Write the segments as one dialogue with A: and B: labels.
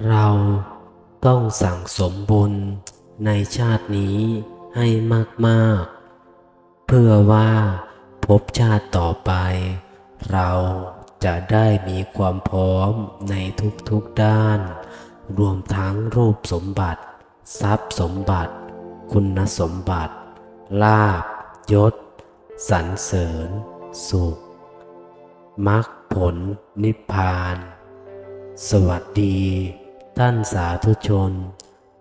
A: เราต้องสั่งสมบุญในชาตินี้ให้มากๆ เพื่อว่าภพชาติต่อไป เราจะได้มีความพร้อมในทุกๆด้าน รวมทั้งรูปสมบัติ ทรัพย์สมบัติ คุณสมบัติ ลาบยศสรรเสริญ สุขมรรคผลนิพพาน สวัสดี ท่านสาธุชน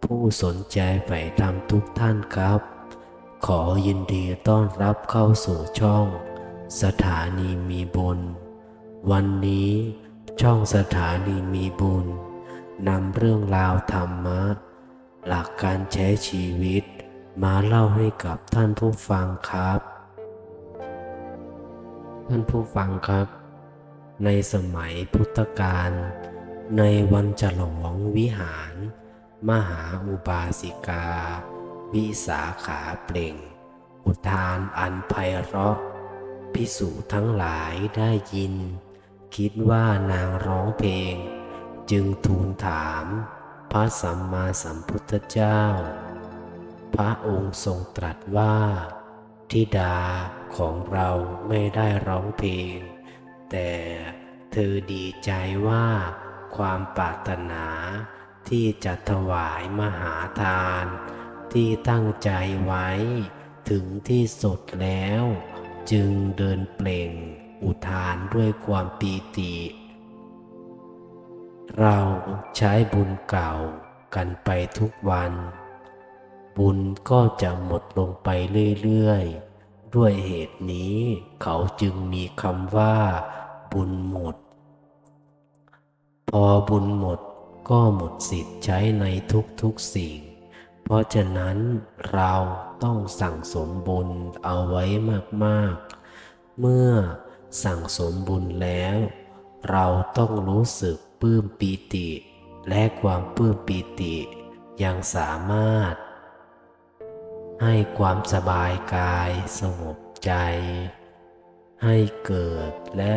A: ผู้สนใจใฝ่ธรรมทุกท่านครับ ขอยินดีต้อนรับเข้าสู่ช่อง สถานีมีบุญ วันนี้ช่องสถานีมีบุญนำเรื่องราวธรรมะ หลักการใช้ชีวิต มาเล่าให้กับท่านผู้ฟังครับ ท่านผู้ฟังครับ ในสมัยพุทธกาล ในวันฉลองวิหาร มหาอุบาสิกา วิสาขาเปล่ง อุทานอันไพเราะพิสูจทั้งหลายได้ยิน คิดว่านางร้องเพลง จึงทูลถาม พระสัมมาสัมพุทธเจ้า พระองค์ทรงตรัสว่าธิดาของเราไม่ได้ร้องเพลง แต่เธอดีใจว่า ความปรารถนา ที่จะถวายมหาทาน ที่ตั้งใจไว้ ถึงที่สุดแล้ว จึงเดินเปล่งอุทานด้วยความปีติ เราใช้บุญเก่ากันไปทุกวัน บุญก็จะหมดลงไปเรื่อยๆ ด้วยเหตุนี้เขาจึงมีคำว่าบุญหมด พอบุญหมดก็หมดสิทธิ์ใช้ในทุกๆสิ่ง เพราะฉะนั้นเราต้องสั่งสมบุญเอาไว้มากๆ เมื่อสั่งสมบุญแล้ว เราต้องรู้สึกปลื้มปีติ และความปลื้มปีติยังสามารถ ให้ความสบายกายสงบใจ ให้เกิดและ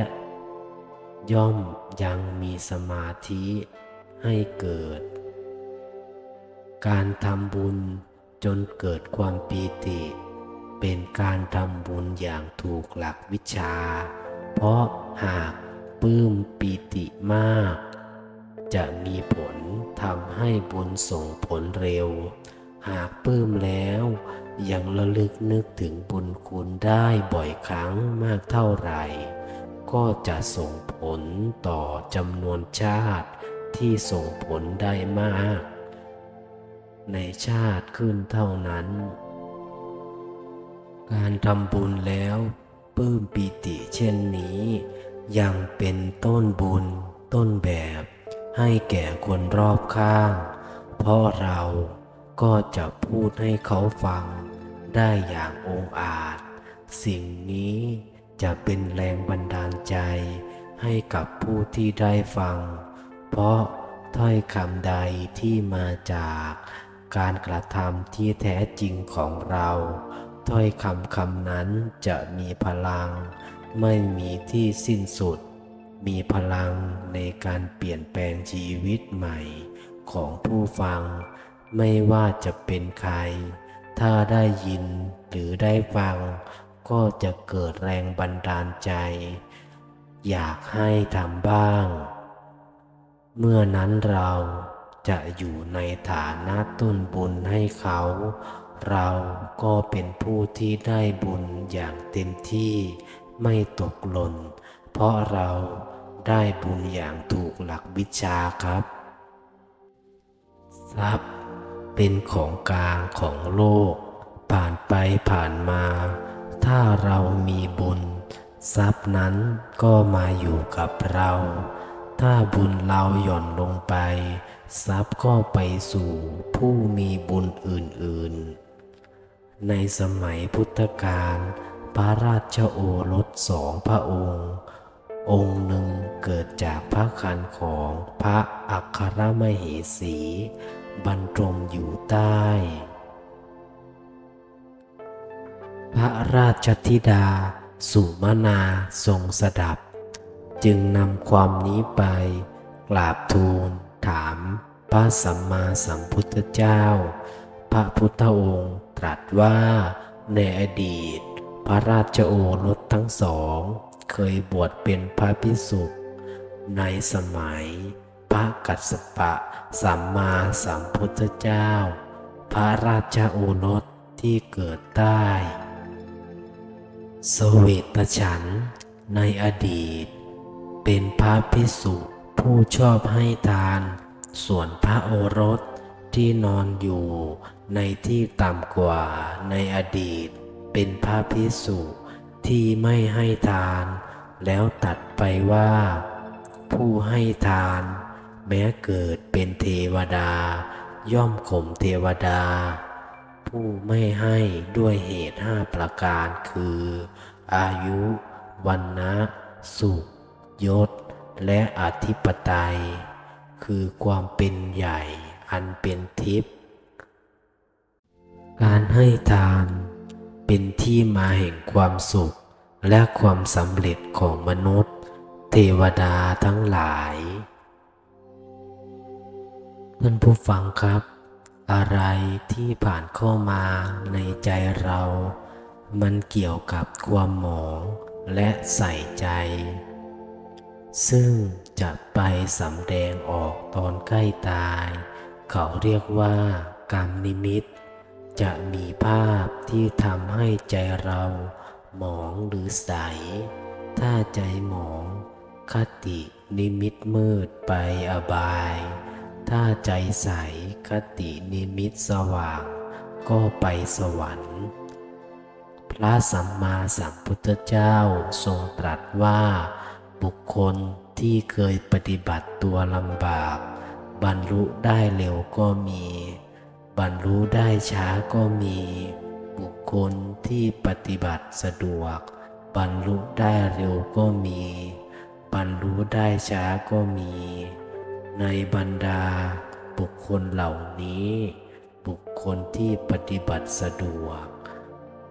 A: ย่อมยังมีสมาธิให้เกิด การทำบุญจนเกิดความปีติ เป็นการทำบุญอย่างถูกหลักวิชา เพราะหากปลื้มปีติมาก จะมีผลทำให้บุญส่งผลเร็ว หากปลื้มแล้วยังระลึกนึกถึงบุญคุณได้บ่อยครั้งมากเท่าไหร่ ก็จะส่งผลต่อจำนวนชาติที่ส่งผลได้มาก ในชาติขึ้นเท่านั้น การทำบุญแล้วปลื้มปีติเช่นนี้ ยังเป็นต้นบุญต้นแบบให้แก่คนรอบข้าง เพราะเราก็จะพูดให้เขาฟังได้อย่างองอาจ สิ่งนี้ จะเป็นแรงบันดาลใจให้กับผู้ที่ได้ฟัง เพราะถ้อยคำใดที่มาจากการกระทำที่แท้จริงของเรา ถ้อยคำคำนั้นจะมีพลัง ไม่มีที่สิ้นสุด มีพลังในการเปลี่ยนแปลงชีวิตใหม่ของผู้ฟัง ไม่ว่าจะเป็นใคร ถ้าได้ยินหรือได้ฟัง ก็จะเกิดแรงบันดาลใจ อยากให้ทำบ้าง เมื่อนั้นเราจะอยู่ในฐานะต้นบุญให้เขา เราก็เป็นผู้ที่ได้บุญอย่างเต็มที่ไม่ตกหล่น เพราะเราได้บุญอย่างถูกหลักวิชาครับ ทรัพย์เป็นของกลางของโลก ผ่านไปผ่านมา ถ้าเรามีบุญ ทรัพย์นั้นก็มาอยู่กับเรา ถ้าบุญเราหย่อนลงไป ทรัพย์ก็ไปสู่ผู้มีบุญอื่นๆ ในสมัยพุทธกาลพระราชโอรสสองพระองค์ องค์หนึ่งเกิดจากพระคันของพระอัครมเหสี บรรทมอยู่ใต้ พระราชธิดา สุมนาทรงสดับ จึงนำความนี้ไป กราบทูลถามพระสัมมาสัมพุทธเจ้า พระพุทธองค์ตรัสว่าในอดีต พระราชโอรสทั้งสอง เคยบวชเป็นพระภิกษุในสมัย พระกัสสปะสัมมาสัมพุทธเจ้า พระราชโอรสที่เกิดได้ สเวตฉันในอดีต เป็นพระภิกษุผู้ชอบให้ทาน ส่วนพระโอรสที่นอนอยู่ในที่ต่ำกว่าในอดีต เป็นพระภิกษุที่ไม่ให้ทาน แล้วตัดไปว่า ผู้ให้ทาน แม้เกิดเป็นเทวดา ย่อมข่มเทวดา ผู้ไม่ให้ด้วยเหตุห้าประการคือ อายุวันนะสุข ยศ และอธิปไตย คือความเป็นใหญ่อันเป็นทิพย์การให้ทานเป็นที่มาแห่งความสุขและความสำเร็จของมนุษย์ เทวดาทั้งหลาย ท่านผู้ฟังครับ อะไรที่ผ่านเข้ามาในใจเรา มันเกี่ยวกับความหมองและใส่ใจ ซึ่งจะไปสำแดงออกตอนใกล้ตาย เขาเรียกว่ากรรมนิมิต จะมีภาพที่ทำให้ใจเราหมองหรือใส ถ้าใจหมองคตินิมิตมืดไปอบาย ถ้าใจใส คตินิมิตสว่าง ก็ไปสวรรค์ พระสัมมาสัมพุทธเจ้าทรงตรัสว่า บุคคลที่เคยปฏิบัติตัวลำบาก บรรลุได้เร็วก็มี บรรลุได้ช้าก็มี บุคคลที่ปฏิบัติสะดวก บรรลุได้เร็วก็มี บรรลุได้ช้าก็มี ในบรรดา คลเหล่านี้ บุคคลที่ปฏิบัติสะดวก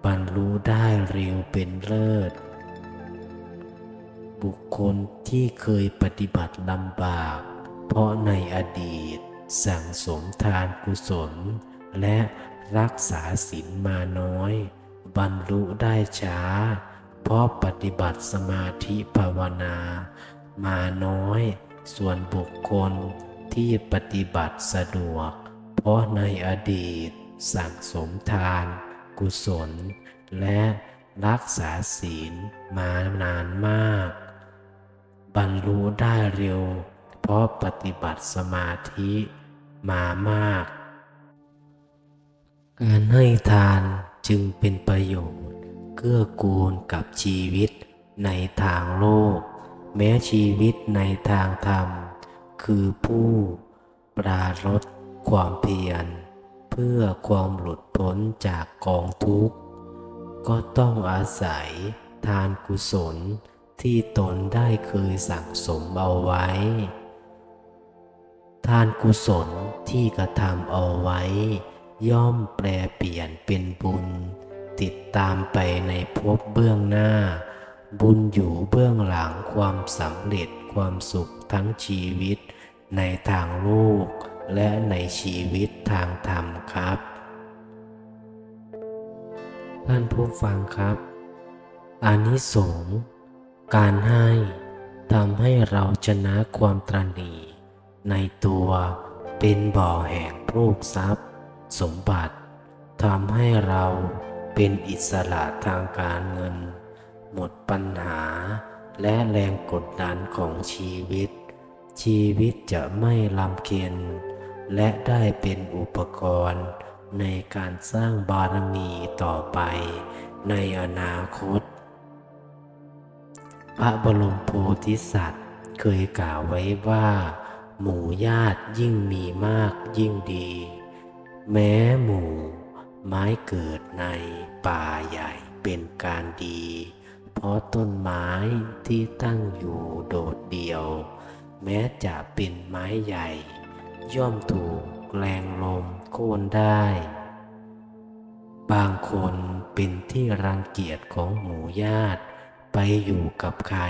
A: บรรลุได้เร็วเป็นเลิศ บุคคลที่เคยปฏิบัติลำบาก เพราะในอดีต สั่งสมทานกุศล และรักษาศีลมาน้อย บรรลุได้ช้า เพราะปฏิบัติสมาธิภาวนา มาน้อย ส่วนบุคคล ที่ปฏิบัติสะดวก เพราะในอดีต สั่งสมทาน กุศล และรักษาศีลมานานมาก บรรลุได้เร็ว เพราะปฏิบัติสมาธิมามาก การให้ทานจึงเป็นประโยชน์ เกื้อกูลกับชีวิตในทางโลก แม้ชีวิตในทางธรรม คือผู้ปรารถความเพียร เพื่อความหลุดพ้นจากกองทุกข์ ก็ต้องอาศัยทานกุศลที่ตนได้เคยสั่งสมเอาไว้ ทานกุศลที่กระทำเอาไว้ ย่อมแปลเปลี่ยนเป็นบุญ ติดตามไปในภพเบื้องหน้า บุญอยู่เบื้องหลังความสำเร็จความสุขทั้งชีวิต ในทางโลกและในชีวิตทางธรรมครับ ท่านผู้ฟังครับอานิสงส์การให้ทำให้เราชนะความตรณีในตัวเป็นบ่อแห่งโภคทรัพย์ สมบัติทำให้เราเป็นอิสระทางการเงิน หมดปัญหาและแรงกดดันของชีวิต ชีวิตจะไม่ลำเค็ญและได้เป็นอุปกรณ์ในการสร้างบารมีต่อไปในอนาคต พระบรมโพธิสัตว์เคยกล่าวไว้ว่า หมู่ญาติยิ่งมีมากยิ่งดี แม้หมู่ไม้เกิดในป่าใหญ่เป็นการดี เพราะต้นไม้ที่ตั้งอยู่โดดเดี่ยว แม้จะเป็นไม้ใหญ่ ย่อมถูกแรงลมโค่นได้ บางคนเป็นที่รังเกียจของหมู่ญาติไปอยู่กับใคร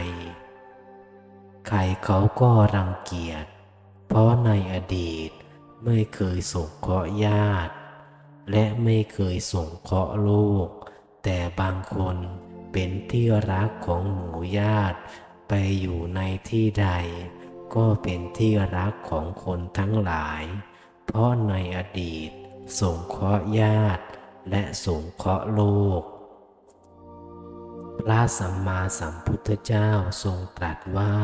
A: ใครเขาก็รังเกียจ เพราะในอดีตไม่เคยส่งเคราะห์ญาติ และไม่เคยส่งเคราะห์ลูกแต่บางคนเป็นที่รักของหมู่ญาติไปอยู่ในที่ใด ก็เป็นที่รักของคนทั้งหลาย เพราะในอดีต สงเคราะห์ญาติ และสงเคราะห์โลก พระสัมมาสัมพุทธเจ้าทรงตรัสว่า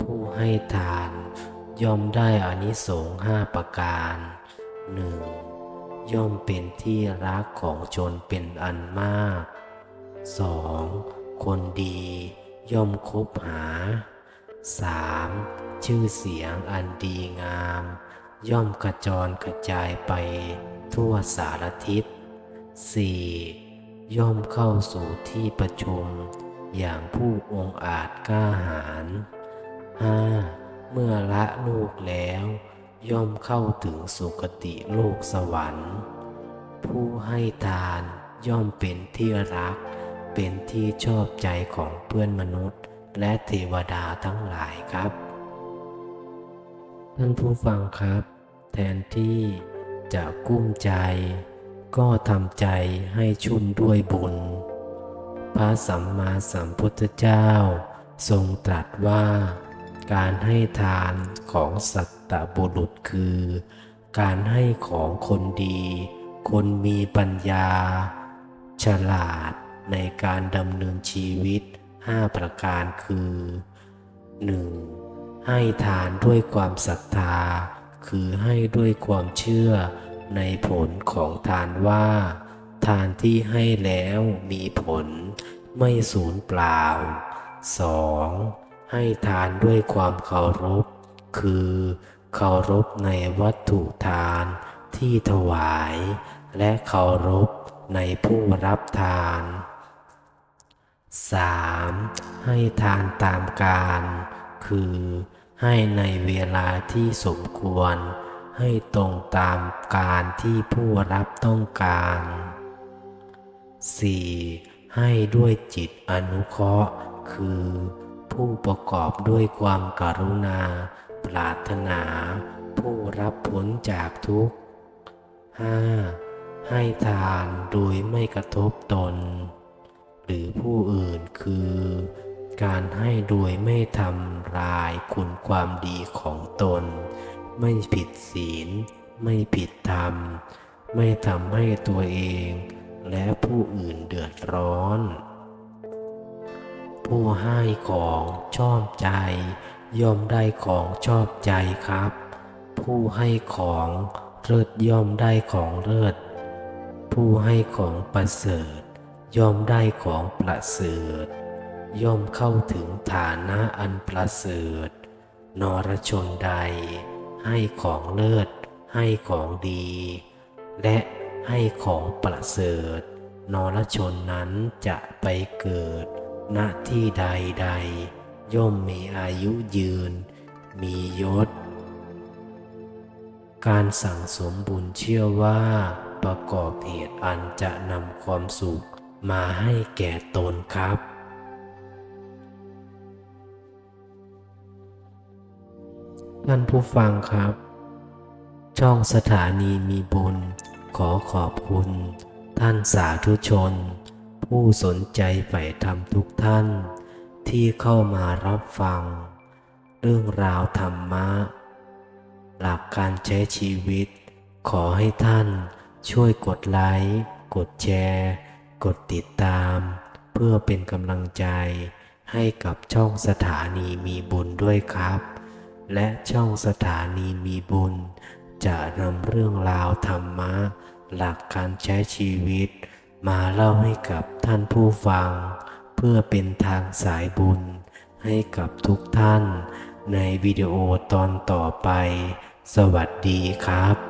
A: ผู้ให้ทานย่อมได้อานิสงส์ห้าประการหนึ่งย่อมเป็นที่รักของชนเป็นอันมาก 2. คนดีย่อมคบหา 3. ชื่อเสียงอันดีงาม ย่อมกระจรกระจายไปทั่วสารทิศ 4. ย่อมเข้าสู่ที่ประชุม อย่างผู้องอาจกล้าหาญ 5. เมื่อละลูกแล้ว ย่อมเข้าถึงสุคติโลกสวรรค์ ผู้ให้ทานย่อมเป็นที่รัก เป็นที่ชอบใจของเพื่อนมนุษย์ และเทวดาทั้งหลายครับ ท่านผู้ฟังครับ แทนที่จะกุ้มใจ ก็ทำใจให้ชุ่มด้วยบุญ พระสัมมาสัมพุทธเจ้า ทรงตรัสว่า การให้ทานของสัตตบุรุษคือ การให้ของคนดี คนมีปัญญา ฉลาดในการดำเนินชีวิตห้าประการคือ 1. ให้ทานด้วยความศรัทธา คือให้ด้วยความเชื่อในผลของทานว่า ทานที่ให้แล้วมีผลไม่สูญเปล่า 2. ให้ทานด้วยความเคารพ คือเคารพในวัตถุทานที่ถวาย และเคารพในผู้รับทาน 3. ให้ทานตามการ คือ ให้ในเวลาที่สมควร ให้ตรงตามการที่ผู้รับต้องการ 4. ให้ด้วยจิตอนุเคราะห์ คือ ผู้ประกอบด้วยความกรุณา ปรารถนา ผู้รับผลจากทุกข์ 5. ให้ทานโดยไม่กระทบตน หรือผู้อื่นคือ การให้โดยไม่ทำลายคุณความดีของตน ไม่ผิดศีล ไม่ผิดธรรม ไม่ทำให้ตัวเอง และผู้อื่นเดือดร้อน ผู้ให้ของชอบใจ ย่อมได้ของชอบใจครับ ผู้ให้ของเลิศย่อมได้ของเลิศผู้ให้ของประเสริฐ ย่อมได้ของประเสริฐ ย่อมเข้าถึงฐานะอันประเสริฐ นรชนใด ให้ของเลิศ ให้ของดี และให้ของประเสริฐ นรชนนั้นจะไปเกิด ณที่ใดใด ย่อมมีอายุยืน มียศ การสั่งสมบุญเชื่อว่าประกอบเหตุอันจะนำความสุขมาให้แก่ตนครับ ท่านผู้ฟังครับ ช่องสถานีมีบุญ ขอขอบคุณ ท่านสาธุชน ผู้สนใจใฝ่ธรรมทุกท่าน ที่เข้ามารับฟัง เรื่องราวธรรมะ หลักการใช้ชีวิต ขอให้ท่านช่วยกดไลค์กดแชร์ กดติดตาม เพื่อเป็นกำลังใจให้กับช่องสถานีมีบุญด้วยครับ และช่องสถานีมีบุญ จะนำเรื่องราวธรรมะ หลักการใช้ชีวิต มาเล่าให้กับท่านผู้ฟัง เพื่อเป็นทางสายบุญ ให้กับทุกท่าน ในวิดีโอตอนต่อไป สวัสดีครับ